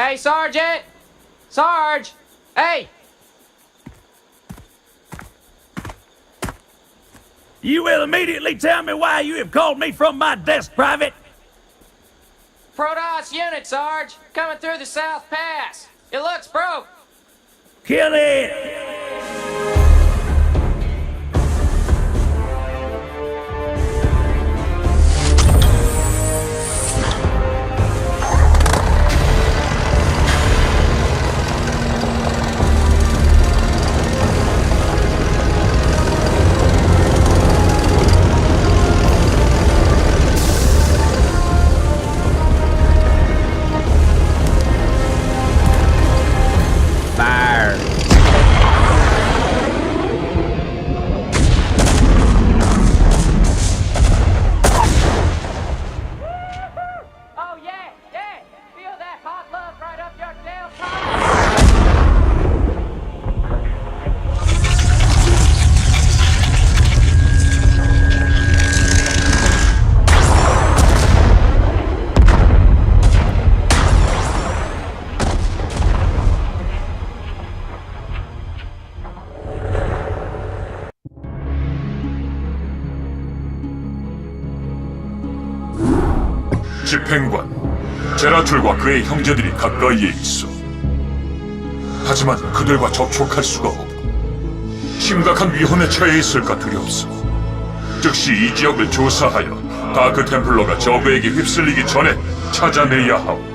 Hey, Sergeant! Sarge! Hey! You will immediately tell me why you have called me from my desk, Private. Protoss unit, Sarge. Coming through the South Pass. It looks broke. Kill it! 집행관, 제라툴과 그의 형제들이 가까이에 있어. 하지만 그들과 접촉할 수가 없고 심각한 위험에 처해 있을까 두려웠어. 즉시 이 지역을 조사하여 다크 템플러가 저그에게 휩쓸리기 전에 찾아내야 하오.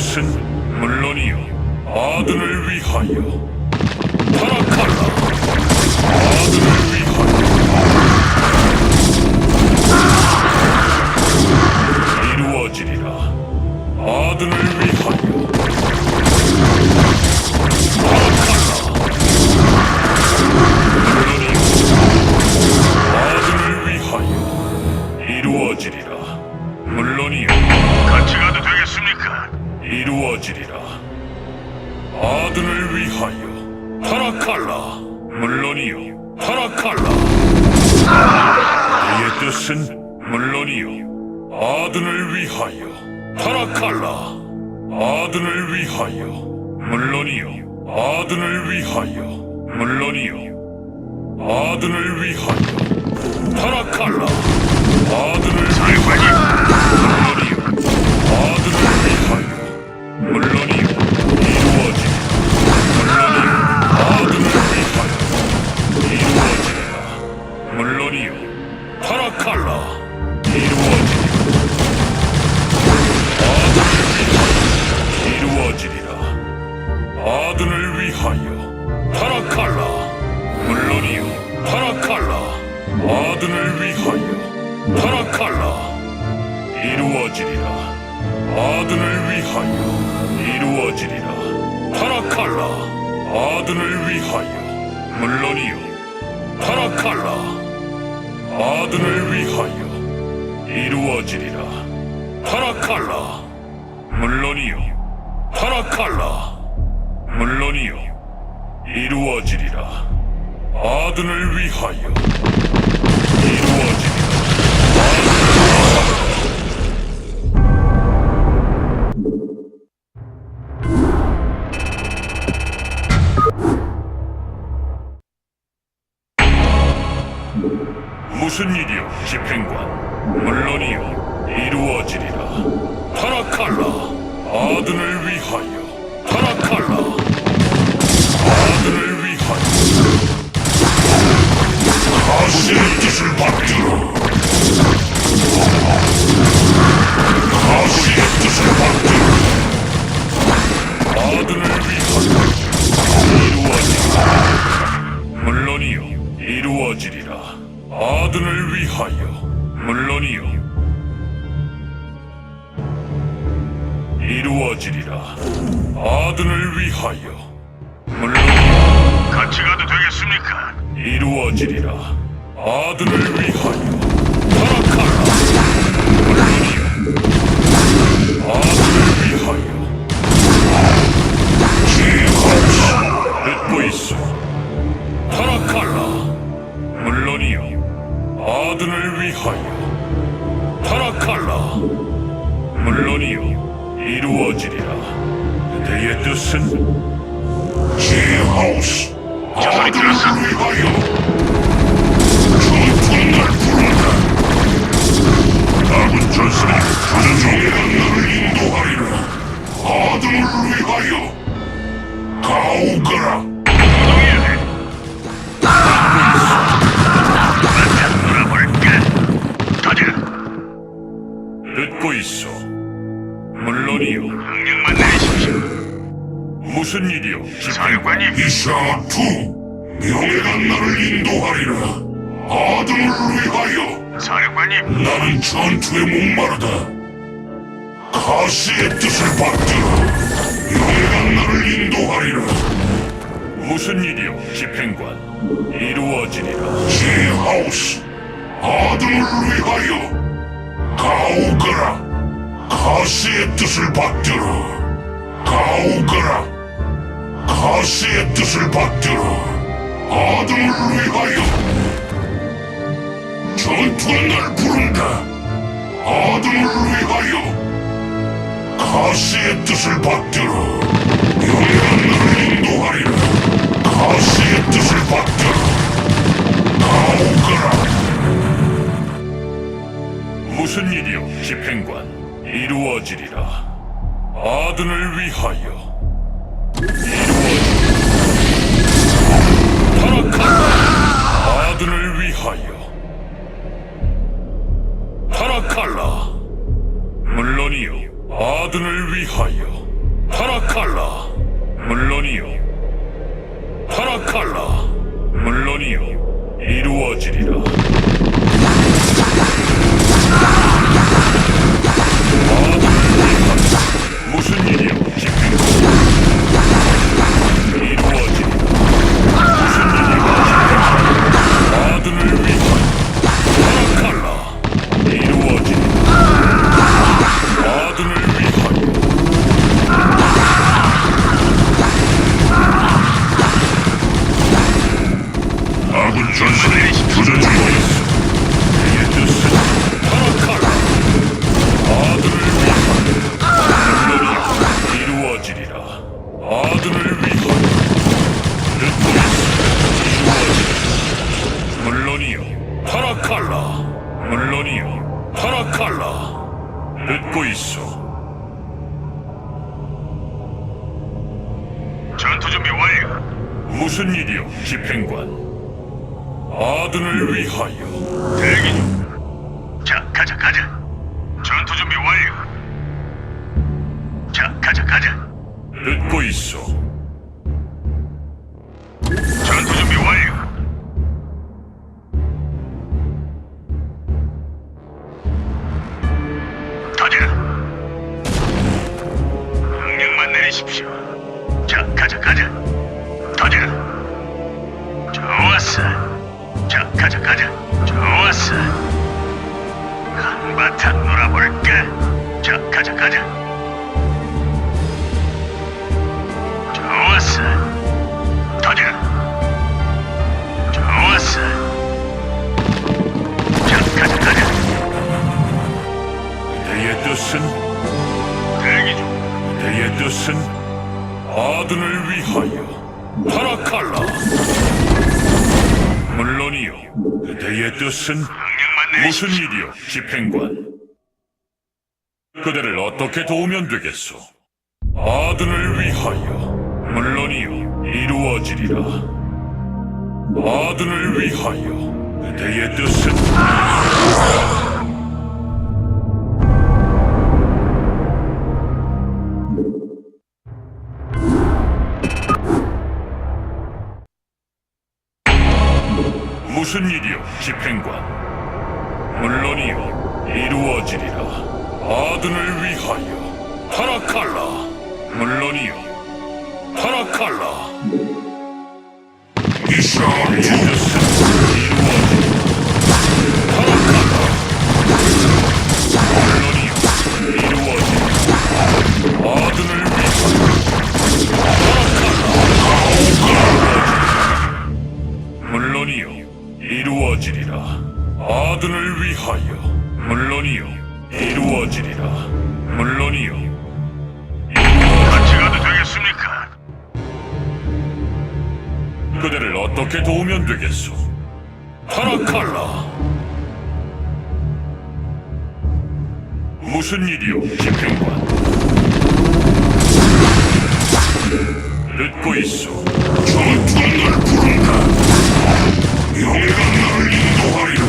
이것은 물론이요. 아들을 아들을 위하여 이루어지리라. 타라칼라. 물론이요. 타라칼라. 물론이요. 이루어지리라. 아들을 위하여 이루어지리라. 이루어지리라. 아들을 위하여. 물론이요 이루어지리라. 아들을 위하여. 물론이요 같이 가도 되겠습니까? 이루어지리라. 아들을 아들을 위하여 타락하라. 물론이요 이루어지리라. 그대의 뜻은 지하우스. 아들을 위하여 전투는 날 부른다 남은 전선이 조정에게 나를 인도하리라. 아들을 위하여 가오거라 무슨 일이요 사령관님. 이샤투 명예가 나를 인도하리라 아들을 위하여 사령관님. 나는 전투에 목마르다. 가시의 뜻을 받들어. 영예가 나를 인도하리라. 무슨 일이요, 집행관? 이루어지리라. 제하우스, 아들을 위하여 가오거라. 가시의 뜻을 받들어. 가오거라. 가시의 뜻을 받들어. 아들을 위하여 전투가 날 부른다. 아들을 위하여 가시의 뜻을 받들어 영원한 나를 인도하리라. 가시의 뜻을 받들어 가오거라. 무슨 일이요, 집행관? 이루어지리라. 아들을 위하여 아들을 위하여. 타락할라. 물론이요. 아들을 위하여. 타락할라. 물론이요. 타락할라. 물론이요. 이루어지리라. 아들을 위하여. 무슨 일이요 가자, 가자. 전투 준비 완료. 자, 가자, 가자. 듣고 있어 전투 준비 완료. 뜻은 대기 중. 그대의 뜻은 아들을 위하여 타락할라. 물론이요. 그대의 뜻은 명령만 무슨. 일이요? 집행관. 그대를 어떻게 도우면 되겠소? 아들을 위하여. 물론이요. 이루어지리라. 아둔을 위하여. 그대의 뜻은 무슨 일이요, 집행관? 물론이요, 이루어지리라. 아둔을 위하여 타라칼라. 물론이요, 타라칼라. 이상한 뜻은 아둔을 위하여. 물론이요. 이루어지리라. 물론이요. 같이 가도 되겠습니까? 그대를 어떻게 도우면 되겠소? 타라칼라. 무슨 일이요 집행관? 듣고 있소. 전투가 날 부른다. 명예가 나를 인도하리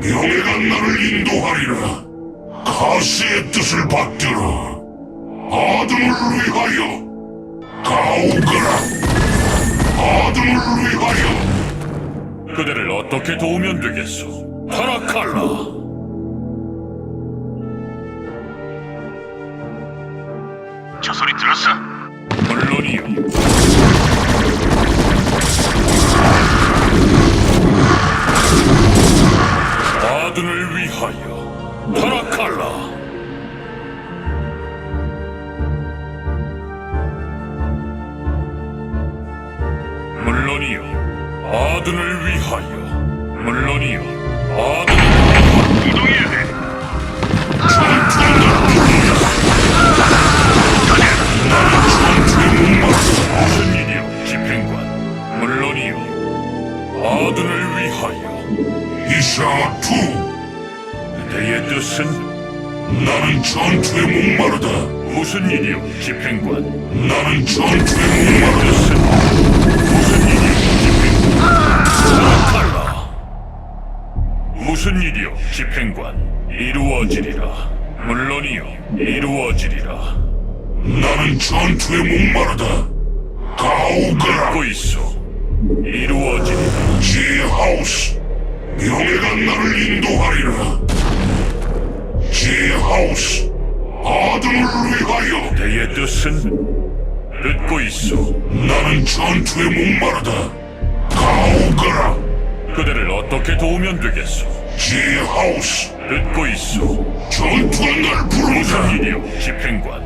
명예가 나를 인도하리라. 가시의 뜻을 받들어 아둔을 위하여 가오거라 아둔을 위하여 그대를 어떻게 도우면 되겠소? 타라칼라. 저 소리 들었어? 물론이요. 아둔을 위하여 아둔을 위하여. 이샤투. 그대의 뜻은? 나는 전투에 목마르다. 무슨 일이요, 집행관? 나는 전투에 목마르다. 무슨 일이요, 집행관? 타라칼라. 무슨 일이요, 집행관? 이루어지리라. 물론이요, 이루어지리라. 나는 전투에 목마르다. 가오거라. 듣고 있어. 이루어지리라. 지하우스. 명예가 나를 인도하리라. 지하우스. 아들을 위하여. 대의 뜻은? 듣고 있어. 나는 전투에 목마르다. 가오거라. 그대를 어떻게 도우면 되겠소? 지하우스. 듣고 있어. 전투가 날 부른다. 무슨 일이요, 집행관?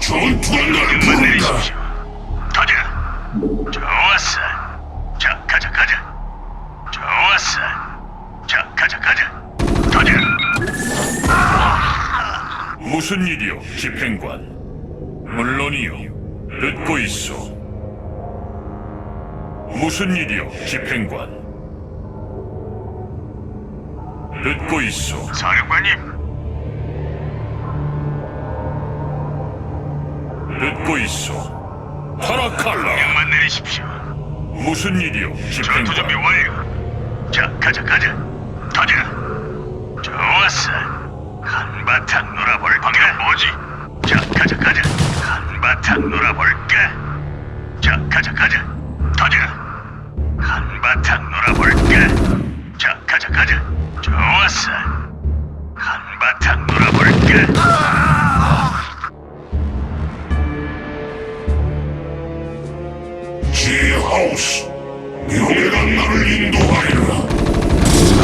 전투가 날 부른다. 좋았어. 자, 가자, 가자. 좋았어. 자, 가자, 가자. 가자. 무슨 일이요, 집행관? 물론이요. 듣고 있어. 무슨 일이요, 집행관? 듣고 있어. 사령관님, 듣고 있어. 타라칼라. 명만 내리십시오. 무슨 일이요, 전투 준비 집행관? 완료. 자, 가자, 가자. 가자. 좋았어. 한바탕 놀아볼까? 뭐지? 자, 가자, 가자. 한바탕 놀아볼까? 자, 가자, 가자. 가자. 한바탕 놀아볼까? 자, 가자, 가자. 좋았어. 한바탕 놀아볼까? 하우스. 명예가 나를 인도하리라.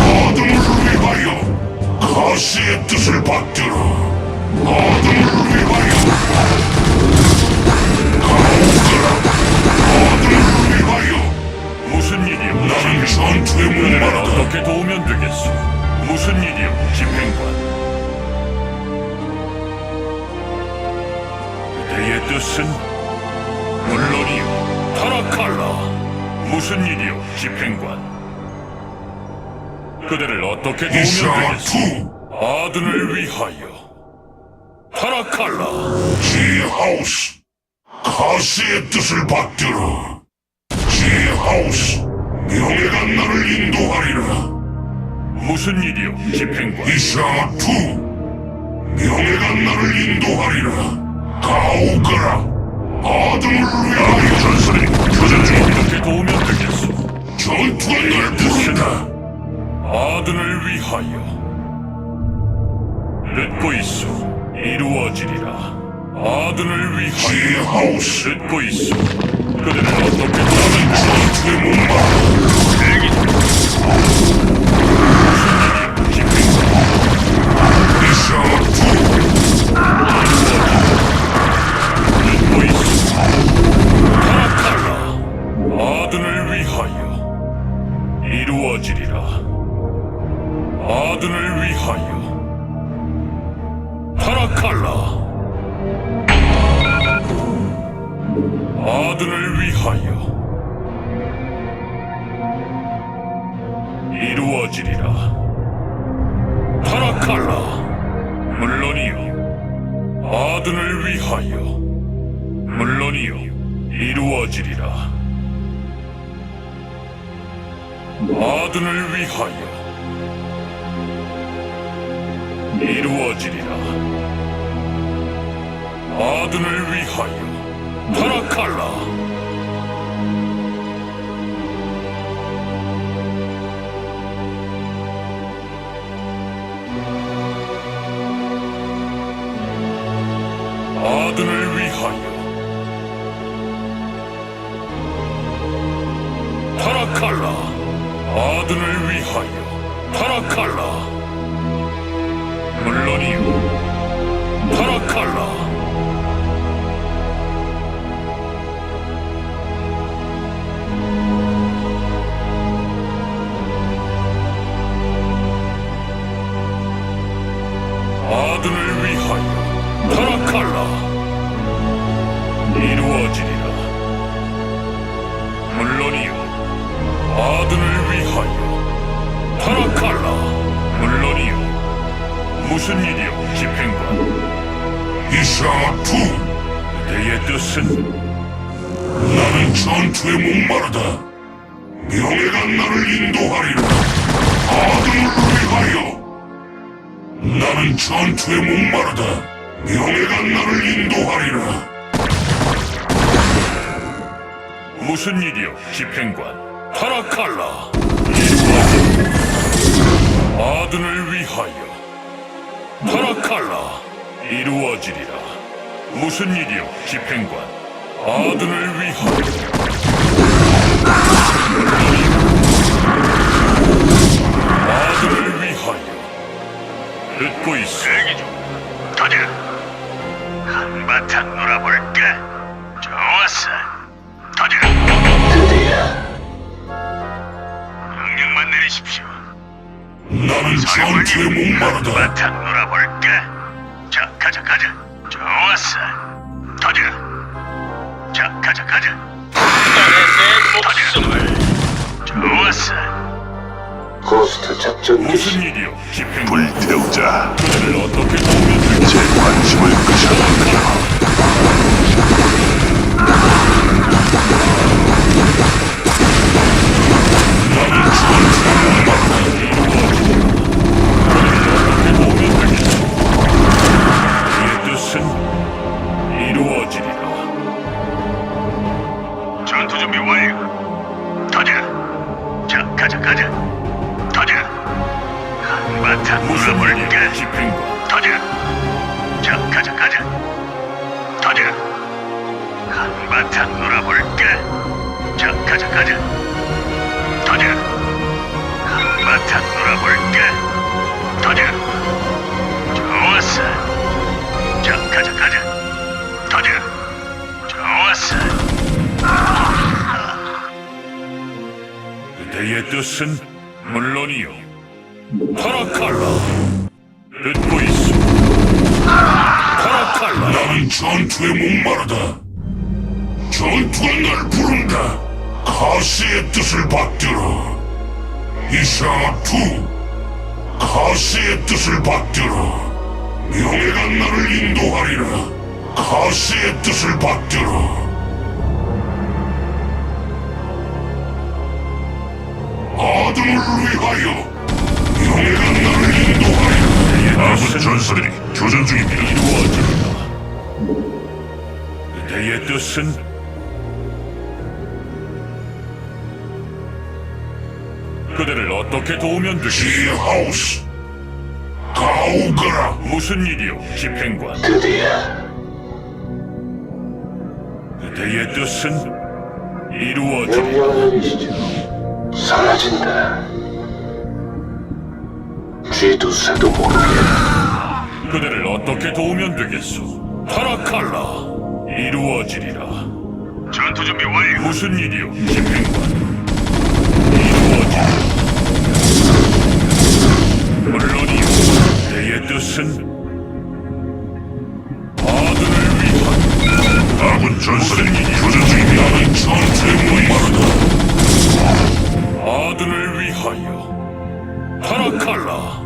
아들을 위하여 가시의 뜻을 받들어. 아들을 위하여 가오거라. 아들을 위하여 무슨 일이요? 나는 전투에 목마르다. 어떻게 도우면 되겠소? 무슨 일이요, 집행관? 그대의 뜻은 물론이요, 타라칼라. 무슨 일이요, 집행관? 그대를 어떻게 도우면 되겠소? 아둔을 위하여. 타라칼라. 지하우스 가스의 뜻을 받들어 지하우스 명예가 나를 인도하리라 무슨 일이요, 집행관? 이샤투 명예가 나를 인도하리라 가오거라 아들을 위하여 전설이 교전 중이렇게 도우면 되겠소? 전투가 날 부른다. 아들을 위하여. 듣고 있어 이루어지리라. 아들을 위하여. 하우스. 듣고 있어 그들은 어떻게 나는 전투에 못 막아 내기 기필 미션 2 아둔을 위하여 이루어지리라. 아둔을 위하여 타라칼라. 아둔을 위하여 이루어지리라. 타라칼라. 물론이요. 아둔을 위하여 물론이요. 이루어지리라 아둔을 위하여 이루어지리라. 아둔을 위하여 타라칼라. 아둔을 위하여 타라칼라 아둔을 위하여 타라칼라. 물론이요. 타라칼라 명예가 나를 인도하리라. 아들을 위하여. 나는 전투에 목마르다. 명예가 나를 인도하리라. 무슨 일이요 집행관? 타라칼라. 아둔을 위하여. 타라칼라. 이루어지리라. 무슨 일이요 집행관? 아둔을 위하여 듣고 있어 대기 중. 터져. 한바탕 놀아볼까? 좋았어. 터져. 명령만 내리십시오. 나는 전투에 목마르다 한바탕 놀아볼까? 자, 가자, 가자. 좋았어. 터져. 자, 가자, 가자. 내 목숨을. 좋았어. 고스트 작전 무슨 일이요 집행관 불태우자 그들을 어떻게 도우면 될지 제 관심을 끄셨느냐 그의 뜻은 이루어지리라 전투 준비 완료. 터져. 자, 가자, 가자. 놀아볼까? 일이요 집행관 터져. 자, 가자, 가자. 터져. 한바탕 놀아볼까? 자, 가자, 가자. 터져. 한바탕 놀아볼까? 터져. 좋았어. 자, 가자, 가자. 터져. 좋았어. 그대의 뜻은 물론이요 타라칼라 듣고 있어 타라칼라 나는 전투에 목마르다. 전투가 날 부른다. 가스의 뜻을 받들어. 이샤 투. 가스의 뜻을 받들어. 명예가 나를 인도하리라. 가스의 뜻을 받들어. 아들을 위하여 아군 전사들이 교전 중입니다 이루어지리라 그대의 뜻은 그대를 어떻게 도우면 되지? 지하우스 가오거라 무슨 일이요, 집행관? 드디어 그대의 뜻은 이루어지리라. 명령을 내리시죠. 사라진다. 쥐두새도 모르게 그대를 어떻게 도우면 되겠소? 타라칼라 이루어지리라. 전투 준비 완료. 무슨 일이요, 집행관? 이루어지리라. 물론이요. 그대의 뜻은 아들을 위한 아군 전사들이 교전 중입니다. 나는 전투에 목마르다. 아들을 위하여 타라칼라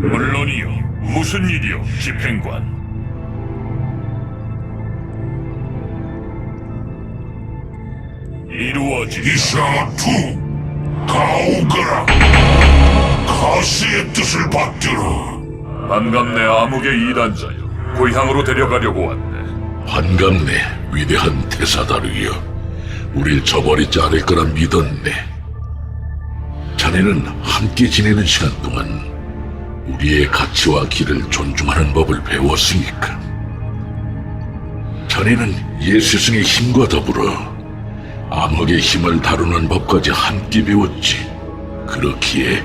물론이요. 무슨 일이요 집행관? 이루어지리라 이샤 투 가오거라. 가스의 뜻을 받들어. 반갑네 암흑의 이단자여. 고향으로 데려가려고 왔네. 반갑네, 위대한 테사다르여. 우릴 저버리지 않을 거라 믿었네. 자네는 함께 지내는 시간 동안 우리의 가치와 길을 존중하는 법을 배웠으니까. 자네는 예수승의 힘과 더불어 암흑의 힘을 다루는 법까지 함께 배웠지. 그렇기에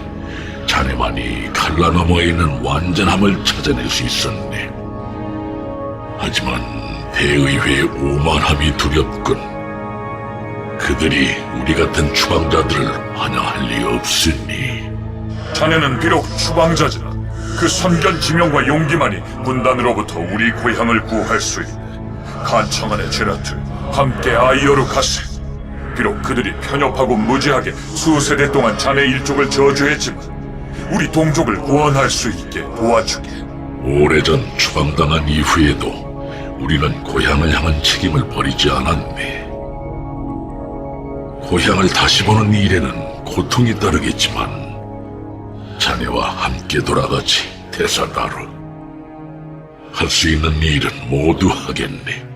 자네만이 칼라 너머에 있는 완전함을 찾아낼 수 있었네. 하지만 대의회의 오만함이 두렵군. 그들이 우리 같은 추방자들을 환영할 리 없으니 자네는 비록 추방자지만 그 선견 지명과 용기만이 문단으로부터 우리 고향을 구할 수 있네. 간청한의 제라툴 함께 아이어로 가세. 비록 그들이 편협하고 무지하게 수세대 동안 자네 일족을 저주했지만 우리 동족을 구원할 수 있게 도와주게. 오래전 추방당한 이후에도 우리는 고향을 향한 책임을 버리지 않았네. 고향을 다시 보는 일에는 고통이 따르겠지만 자네와 함께 돌아가지 대사다루. 할 수 있는 일은 모두 하겠네.